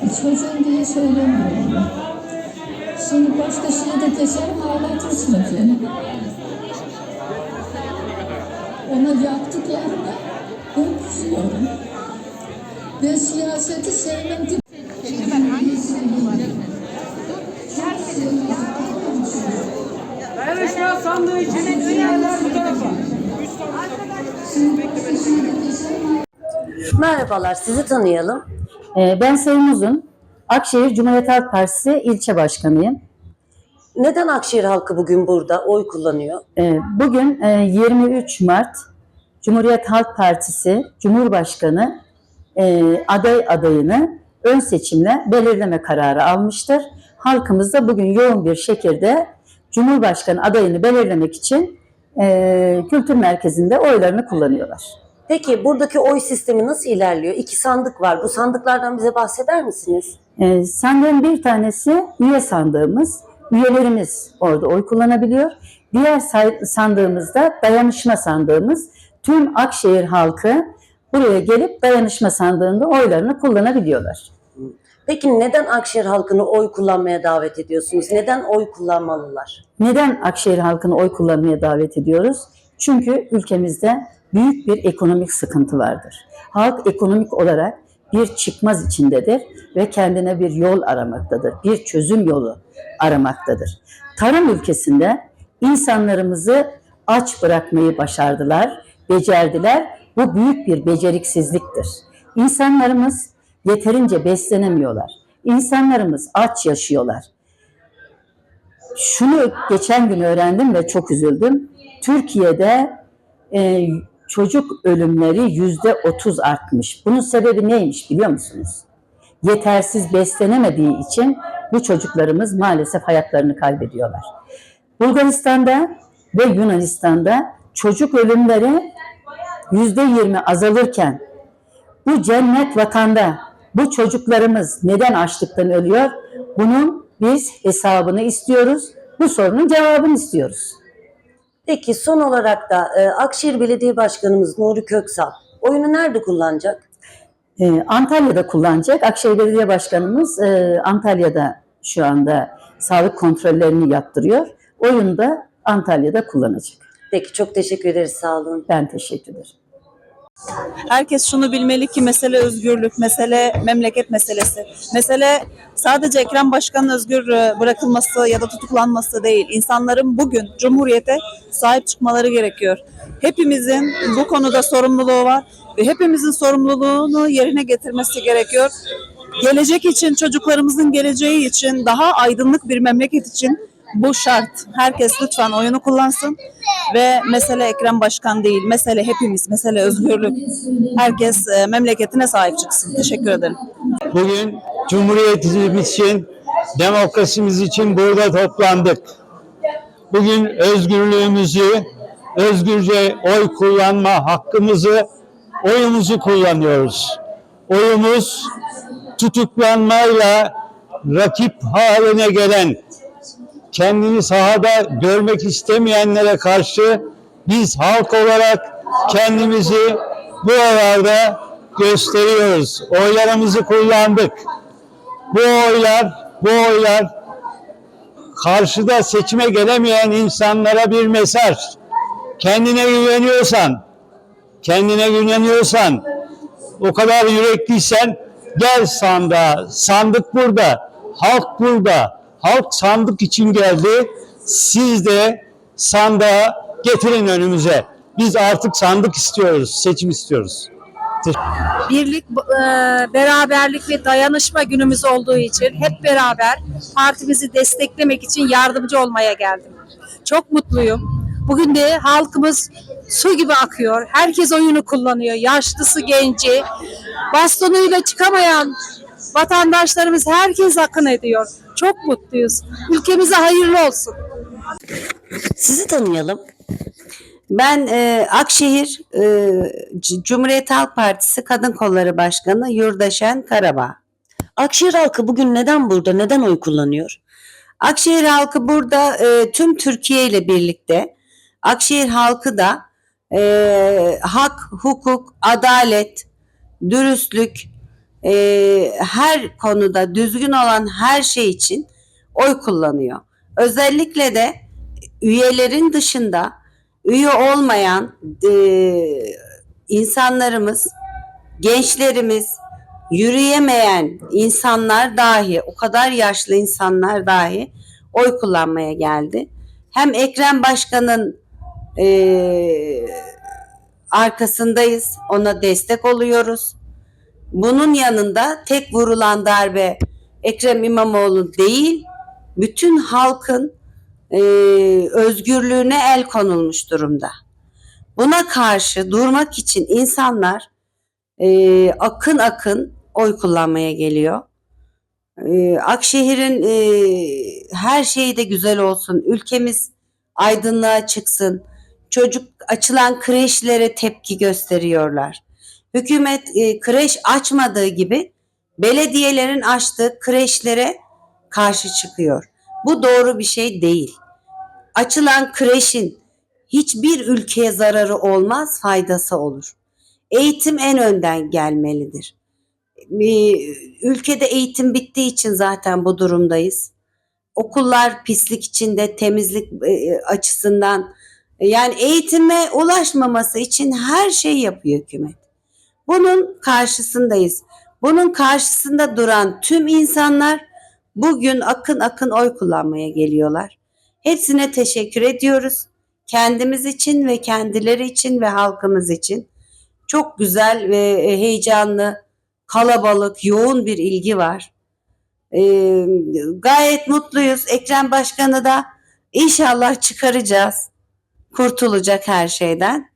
Çocuğum diye söylemiyorum ben. Şimdi başka şey de desem ağlatırsınız beni. Ona yaptıklarını ben kızıyorum. Ben siyaseti sevmem ki. Dayanışma sandığı için sinyaller bu tarafa. Merhabalar, sizi tanıyalım. Ee, Ben Sayın Uzun, Akşehir Cumhuriyet Halk Partisi ilçe başkanıyım. Neden Akşehir halkı bugün burada oy kullanıyor? Ee, Bugün e, 23 Mart Cumhuriyet Halk Partisi Cumhurbaşkanı e, aday adayını ön seçimle belirleme kararı almıştır. Halkımız da bugün yoğun bir şekilde Cumhurbaşkanı adayını belirlemek için e, kültür merkezinde oylarını kullanıyorlar. Peki buradaki oy sistemi nasıl ilerliyor? İki sandık var. Bu sandıklardan bize bahseder misiniz? E, sandığın bir tanesi üye sandığımız. Üyelerimiz orada oy kullanabiliyor. Diğer sandığımızda dayanışma sandığımız. Tüm Akşehir halkı buraya gelip dayanışma sandığında oylarını kullanabiliyorlar. Peki neden Akşehir halkını oy kullanmaya davet ediyorsunuz? Neden oy kullanmalılar? Neden Akşehir halkını oy kullanmaya davet ediyoruz? Çünkü ülkemizde büyük bir ekonomik sıkıntı vardır. Halk ekonomik olarak bir çıkmaz içindedir ve kendine bir yol aramaktadır. Bir çözüm yolu aramaktadır. Tarım ülkesinde insanlarımızı aç bırakmayı başardılar, becerdiler. Bu büyük bir beceriksizliktir. İnsanlarımız yeterince beslenemiyorlar. İnsanlarımız aç yaşıyorlar. Şunu geçen gün öğrendim ve çok üzüldüm. Türkiye'de e, çocuk ölümleri yüzde otuz artmış. Bunun sebebi neymiş biliyor musunuz? Yetersiz beslenemediği için bu çocuklarımız maalesef hayatlarını kaybediyorlar. Bulgaristan'da ve Yunanistan'da çocuk ölümleri yüzde yirmi azalırken bu cennet vatanda bu çocuklarımız neden açlıktan ölüyor? Bunun biz hesabını istiyoruz. Bu sorunun cevabını istiyoruz. Peki son olarak da e, Akşehir Belediye Başkanımız Nuri Köksal oyunu nerede kullanacak? Ee, Antalya'da kullanacak. Akşehir Belediye Başkanımız e, Antalya'da şu anda sağlık kontrollerini yaptırıyor. Oyunu da Antalya'da kullanacak. Peki çok teşekkür ederiz. Sağ olun. Ben teşekkür ederim. Herkes şunu bilmeli ki mesele özgürlük, mesele memleket meselesi. Mesele sadece Ekrem Başkan'ın özgür bırakılması ya da tutuklanması değil. İnsanların bugün Cumhuriyete sahip çıkmaları gerekiyor. Hepimizin bu konuda sorumluluğu var ve hepimizin sorumluluğunu yerine getirmesi gerekiyor. Gelecek için, çocuklarımızın geleceği için, daha aydınlık bir memleket için bu şart. Herkes lütfen oyunu kullansın ve mesele Ekrem Başkan değil, mesele hepimiz, mesele özgürlük. Herkes e, memleketine sahip çıksın. Teşekkür ederim. Bugün Cumhuriyetimiz için, demokrasimiz için burada toplandık. Bugün özgürlüğümüzü, özgürce oy kullanma hakkımızı, oyumuzu kullanıyoruz. Oyumuz tutuklanmayla rakip haline gelen, kendini sahada görmek istemeyenlere karşı biz halk olarak kendimizi bu oylarda gösteriyoruz. Oylarımızı kullandık. Bu oylar, bu oylar karşıda seçime gelemeyen insanlara bir mesaj. Kendine güveniyorsan, kendine güveniyorsan, o kadar yürekliysen gel sandığa. Sandık burada, halk burada. Halk sandık için geldi. Siz de sandığa getirin önümüze. Biz artık sandık istiyoruz, seçim istiyoruz. birlik, e, beraberlik ve dayanışma günümüz olduğu için hep beraber partimizi desteklemek için yardımcı olmaya geldim. Çok mutluyum. Bugün de halkımız su gibi akıyor. Herkes oyunu kullanıyor. Yaşlısı, genci. Bastonuyla çıkamayan vatandaşlarımız herkes akın ediyor. Çok mutluyuz. Ülkemize hayırlı olsun. Sizi tanıyalım. Ben e, Akşehir e, Cumhuriyet Halk Partisi Kadın Kolları Başkanı Yurdaşen Karabağ. Akşehir halkı bugün neden burada? Neden oy kullanıyor? Akşehir halkı burada e, tüm Türkiye ile birlikte Akşehir halkı da e, hak, hukuk, adalet, dürüstlük, e, her konuda düzgün olan her şey için oy kullanıyor. Özellikle de üyelerin dışında üye olmayan e, insanlarımız, gençlerimiz, yürüyemeyen insanlar dahi, o kadar yaşlı insanlar dahi oy kullanmaya geldi. Hem Ekrem Başkan'ın e, arkasındayız, ona destek oluyoruz. Bunun yanında tek vurulan darbe Ekrem İmamoğlu değil, bütün halkın e, özgürlüğüne el konulmuş durumda. Buna karşı durmak için insanlar e, akın akın oy kullanmaya geliyor. E, Akşehir'in e, her şeyi de güzel olsun, ülkemiz aydınlığa çıksın, çocuk açılan kreşlere tepki gösteriyorlar. Hükümet e, kreş açmadığı gibi belediyelerin açtığı kreşlere karşı çıkıyor. Bu doğru bir şey değil. Açılan kreşin hiçbir ülkeye zararı olmaz, faydası olur. Eğitim en önden gelmelidir. Ee, Ülkede eğitim bittiği için zaten bu durumdayız. Okullar pislik içinde, temizlik e, açısından yani eğitime ulaşmaması için her şey yapıyor hükümet. Bunun karşısındayız. Bunun karşısında duran tüm insanlar bugün akın akın oy kullanmaya geliyorlar. Hepsine teşekkür ediyoruz. Kendimiz için ve kendileri için ve halkımız için. Çok güzel ve heyecanlı, kalabalık, yoğun bir ilgi var. Ee, gayet mutluyuz. Ekrem Başkanı da inşallah çıkaracağız. Kurtulacak her şeyden.